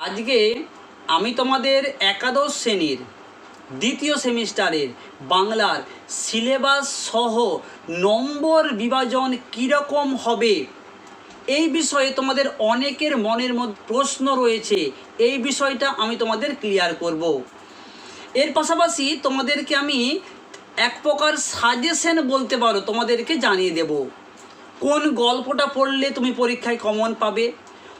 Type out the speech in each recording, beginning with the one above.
আজকে আমি তোমাদের একাদশ শ্রেণির দ্বিতীয় সেমিস্টারের বাংলার সিলেবাস সহ নম্বর বিভাজন কীরকম হবে এই বিষয়ে তোমাদের অনেকের মনের মধ্যে প্রশ্ন রয়েছে। এই বিষয়টা আমি তোমাদের ক্লিয়ার করব। এর পাশাপাশি তোমাদেরকে আমি এক প্রকার সাজেশন বলতে পারো, তোমাদেরকে জানিয়ে দেব। কোন গল্পটা পড়লে তুমি পরীক্ষায় কমন পাবে?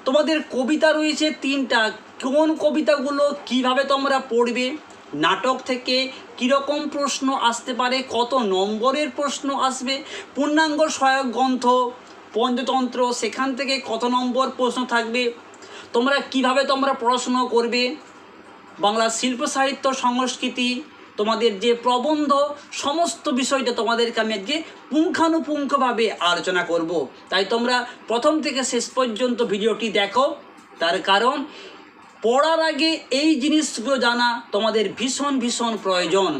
তোমাদের কবিতা রয়েছে তিনটা। কোন কবিতাগুলো কীভাবে তোমরা পড়বে? নাটক থেকে কীরকম প্রশ্ন আসতে পারে? কত নম্বরের প্রশ্ন আসবে? পূর্ণাঙ্গ সহায়ক গ্রন্থ, পঞ্চতন্ত্র, সেখান থেকে কত নম্বর প্রশ্ন থাকবে? তোমরা কীভাবে তোমরা পড়াশুনো করবে? বাংলা শিল্প সাহিত্য সংস্কৃতি তোমাদের যে প্রবন্ধ, সমস্ত বিষয়টা তোমাদেরকে আমি আজকে পুঙ্খানুপুঙ্খভাবে আলোচনা করব। তাই তোমরা প্রথম থেকে শেষ পর্যন্ত ভিডিওটি দেখো। তার কারণ পড়ার আগে এই জিনিসগুলো জানা তোমাদের ভীষণ ভীষণ প্রয়োজন।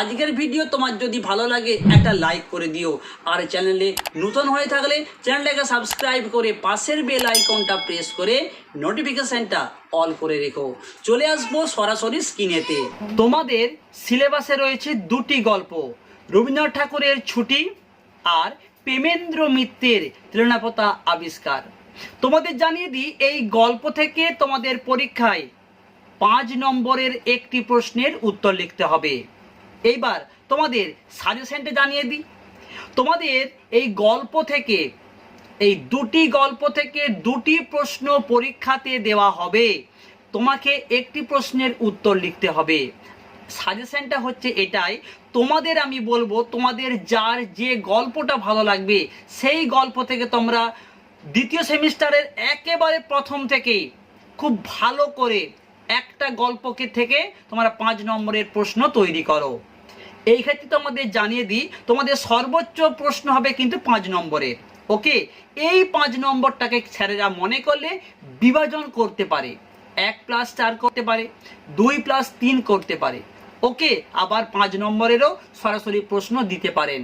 আজকের ভিডিও তোমার যদি ভালো লাগে, একটা লাইক করে দিও। আর চ্যানেলে নতুন হয়ে থাকলে চ্যানেলটাকে সাবস্ক্রাইব করে পাশের বেল আইকনটা প্রেস করে নোটিফিকেশানটা অল করে রেখো। চলে আসব সরাসরি স্ক্রিনেতে তোমাদের সিলেবাসে রয়েছে দুটি গল্প, রবীন্দ্রনাথ ঠাকুরের ছুটি আর প্রেমেন্দ্র মিত্রের তৃণাপতা আবিষ্কার। তোমাদের জানিয়ে দিই, এই গল্প থেকে তোমাদের পরীক্ষায় পাঁচ নম্বরের একটি প্রশ্নের উত্তর লিখতে হবে। এইবার তোমাদের সাজেশনটা জানিয়ে দিই। তোমাদের এই গল্প থেকে, এই দুটি গল্প থেকে দুটি প্রশ্ন পরীক্ষাতে দেওয়া হবে। তোমাকে একটি প্রশ্নের উত্তর লিখতে হবে। সাজেশনটা হচ্ছে এটাই, তোমাদের আমি বলব, তোমাদের যার যে গল্পটা ভালো লাগবে, সেই গল্প থেকে তোমরা দ্বিতীয় সেমিস্টারের একেবারে প্রথম থেকেই খুব ভালো করে একটা গল্পকে থেকে তোমরা পাঁচ নম্বরের প্রশ্ন তৈরি করো। এই ক্ষেত্রে তোমাদের জানিয়ে দিই, তোমাদের সর্বোচ্চ প্রশ্ন হবে কিন্তু পাঁচ নম্বরের ওকে? এই পাঁচ নম্বরটাকে স্যারেরা মনে করলে বিভাজন করতে পারে। এক প্লাস চার করতে পারে, দুই প্লাস তিন করতে পারে, ওকে? আবার পাঁচ নম্বরেরও সরাসরি প্রশ্ন দিতে পারেন।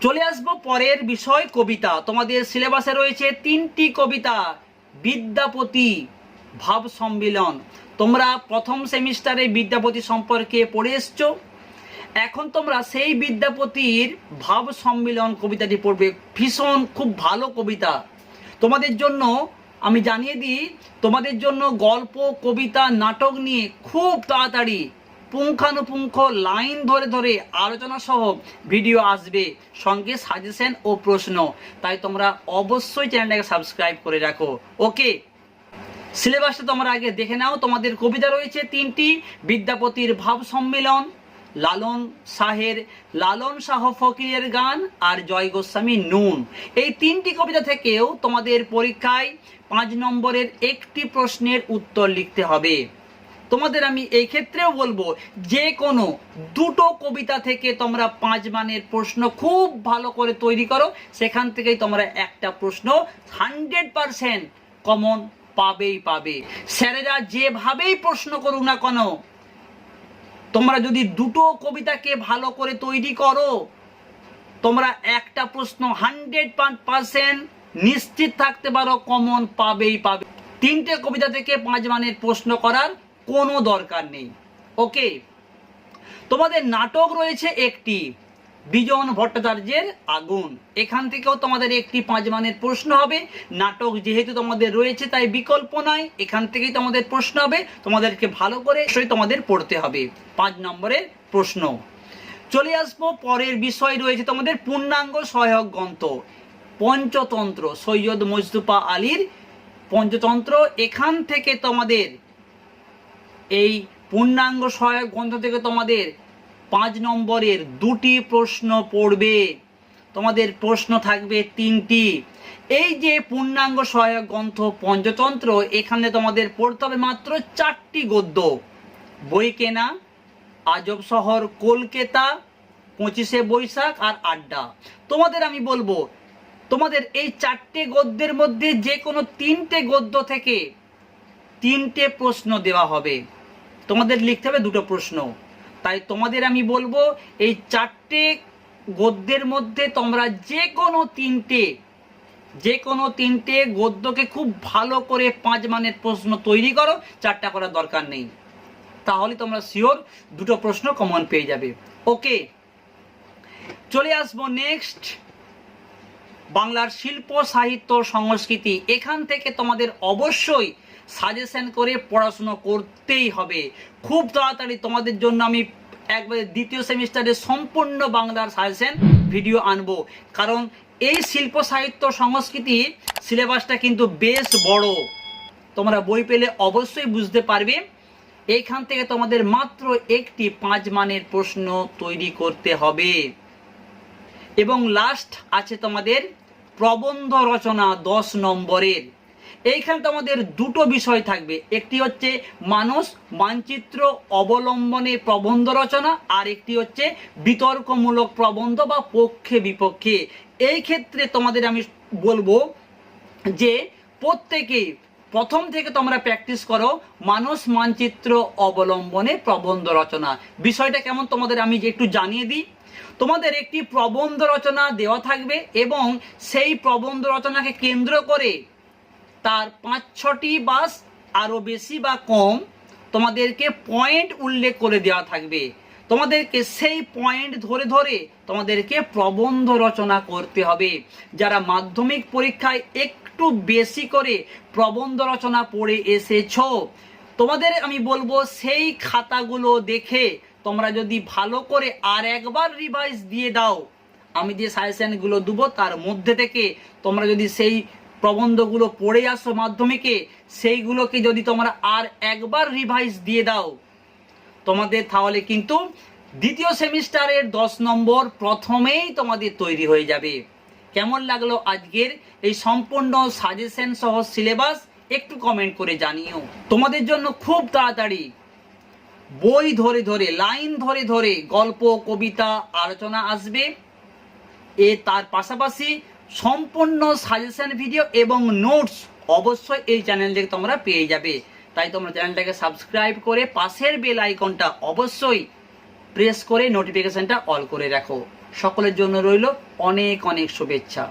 চলে আসব পরের বিষয় কবিতা। তোমাদের সিলেবাসে রয়েছে তিনটি কবিতা। বিদ্যাপতি, ভাব সম্মিলন। তোমরা প্রথম সেমিস্টারে বিদ্যাপতি সম্পর্কে পড়ে এসছো। এখন তোমরা সেই বিদ্যাপতির ভাব সম্মিলন কবিতাটি পড়বে। ভীষণ, খুব ভালো কবিতা। তোমাদের জন্য আমি জানিয়ে দিই, তোমাদের জন্য গল্প, কবিতা, নাটক নিয়ে খুব তাড়াতাড়ি পুঙ্খানুপুঙ্খ লাইন ধরে ধরে আলোচনা সহ ভিডিও আসবে। সঙ্গে সাজেশন ও প্রশ্ন। তাই তোমরা অবশ্যই চ্যানেলটাকে সাবস্ক্রাইব করে রাখো। ওকে? সিলেবাসটা তোমরা আগে দেখে নাও। তোমাদের কবিতা রয়েছে তিনটি। বিদ্যাপতির ভাব সম্মেলন, লালন শাহের লালন শাহ ফকিরের গান আর জয় গোস্বামী নুন। এই তিনটি কবিতা থেকেও তোমাদের পরীক্ষায় পাঁচ নম্বরের একটি প্রশ্নের উত্তর লিখতে হবে। তোমাদের আমি এই ক্ষেত্রেও বলব, যে কোনো দুটো কবিতা থেকে তোমরা পাঁচ মানের প্রশ্ন খুব ভালো করে তৈরি করো, সেখান থেকেই তোমরা একটা প্রশ্ন হান্ড্রেড পারসেন্ট কমন পাবেই পাবে। স্যারেরা যেভাবেই প্রশ্ন করুক না কেন, তোমরা যদি দুটো কবিতাকে ভালো করে তৈরি করো, তোমরা একটা প্রশ্ন হান্ড্রেড পার্সেন্ট নিশ্চিত থাকতে পারো কমন পাবেই পাবে। তিনটে কবিতা থেকে পাঁচ মানের প্রশ্ন করার কোনো দরকার নেই। ওকে তোমাদের নাটক রয়েছে একটি, বিজন ভট্টাচার্যের আগুন। এখান থেকেও তোমাদের একটি পাঁচ মানের প্রশ্ন হবে। নাটক যেহেতু তোমাদের রয়েছে, তাই বিকল্প নাই এখান থেকেই তোমাদের প্রশ্ন হবে। তোমাদেরকে ভালো করে সেই তোমাদের পড়তে হবে। পাঁচ নম্বরের প্রশ্ন। চলে আসব, পরের বিষয় রয়েছে তোমাদের পূর্ণাঙ্গ সহায়ক গ্রন্থ, পঞ্চতন্ত্র, সৈয়দ মজদুপা আলীর পঞ্চতন্ত্র। এখান থেকে তোমাদের এই পূর্ণাঙ্গ সহায়ক গ্রন্থ থেকে তোমাদের পাঁচ নম্বরের দুটি প্রশ্ন পড়বে। তোমাদের প্রশ্ন থাকবে তিনটি। এই যে পূর্ণাঙ্গ সহায়ক গ্রন্থ পঞ্চতন্ত্র, এখানে তোমাদের পড়তে হবে মাত্র চারটি গদ্য। বই কেনা, আজব শহর, কলকাতা, পঁচিশে বৈশাখ আর আড্ডা। তোমাদের আমি বলব, তোমাদের এই চারটে গদ্যের মধ্যে যে কোনো তিনটে গদ্য থেকে তিনটে প্রশ্ন দেওয়া হবে। তোমাদের লিখতে হবে দুটো প্রশ্ন। তাই তোমাদের আমি বলব, এই চারটে গদ্যের মধ্যে তোমরা যে কোনো তিনটে যে কোনো তিনটে গদ্যকে খুব ভালো করে পাঁচ মানের প্রশ্ন তৈরি করো, চারটা করার দরকার নেই। তাহলে তোমরা শিওর দুটো প্রশ্ন কমন পেয়ে যাবে। ওকে চলে আসব নেক্সট বাংলার শিল্প, সাহিত্য, সংস্কৃতি। এখান থেকে তোমাদের অবশ্যই সাজেশন করে পড়াশুনো করতেই হবে। খুব তাড়াতাড়ি তোমাদের জন্য আমি একবারে দ্বিতীয় সেমিস্টারে সম্পূর্ণ বাংলার সাজেশন ভিডিও আনব। কারণ এই শিল্প সাহিত্য সংস্কৃতি সিলেবাসটা কিন্তু বেশ বড়। তোমরা বই পেলে অবশ্যই বুঝতে পারবে। এইখান থেকে তোমাদের মাত্র একটি পাঁচ মানের প্রশ্ন তৈরি করতে হবে। এবং লাস্ট আছে তোমাদের প্রবন্ধ রচনা দশ নম্বরের। এইখানে তোমাদের দুটো বিষয় থাকবে। একটি হচ্ছে মানুষ, মানচিত্র অবলম্বনে প্রবন্ধ রচনা, আর একটি হচ্ছে বিতর্কমূলক প্রবন্ধ বা পক্ষে বিপক্ষে। এই ক্ষেত্রে তোমাদের আমি বলব যে প্রত্যেকে প্রথম থেকে তোমরা প্র্যাকটিস করো মানুষ, মানচিত্র অবলম্বনে প্রবন্ধ রচনা। বিষয়টা কেমন তোমাদের আমি একটু জানিয়ে দিই। তোমাদের একটি প্রবন্ধ রচনা দেওয়া থাকবে এবং সেই প্রবন্ধ রচনাকে কেন্দ্র করে তার পাঁচ, ছটি বাস আরও বেশি বা কম তোমাদেরকে পয়েন্ট উল্লেখ করে দেওয়া থাকবে। তোমাদেরকে সেই পয়েন্ট ধরে ধরে তোমাদেরকে প্রবন্ধ রচনা করতে হবে। যারা মাধ্যমিক পরীক্ষায় একটু বেশি করে প্রবন্ধ রচনা পড়ে এসেছ, তোমাদের আমি বলব সেই খাতাগুলো দেখে তোমরা যদি ভালো করে আর একবার রিভাইজ দিয়ে দাও, আমি যে সাজেশনগুলো দেবো তার মধ্যে থেকে তোমরা যদি সেই প্রবন্ধগুলো পড়ে আসো মাধ্যমিকে, সেইগুলোকে যদি তোমরা আর একবার রিভাইজ দিয়ে দাও, তোমাদের তাহলে কিন্তু দ্বিতীয় সেমিস্টারের দশ নম্বর প্রথমেই তোমাদের তৈরি হয়ে যাবে। কেমন লাগল আজকের এই সম্পূর্ণ সাজেশন সহ সিলেবাস একটু কমেন্ট করে জানিও। তোমাদের জন্য খুব তাড়াতাড়ি। বই ধরে ধরে লাইন ধরে ধরে গল্প, কবিতা, আলোচনা আসবে। এ তার পাশাপাশি সম্পূর্ণ সাজেশন ভিডিও এবং নোটস অবশ্যই এই চ্যানেল থেকে তোমরা পেয়ে যাবে। তাই তোমরা চ্যানেলটাকে সাবস্ক্রাইব করে পাশের বেল আইকনটা অবশ্যই প্রেস করে নোটিফিকেশনটা অল করে রাখো। সকলের জন্য রইল অনেক অনেক শুভেচ্ছা।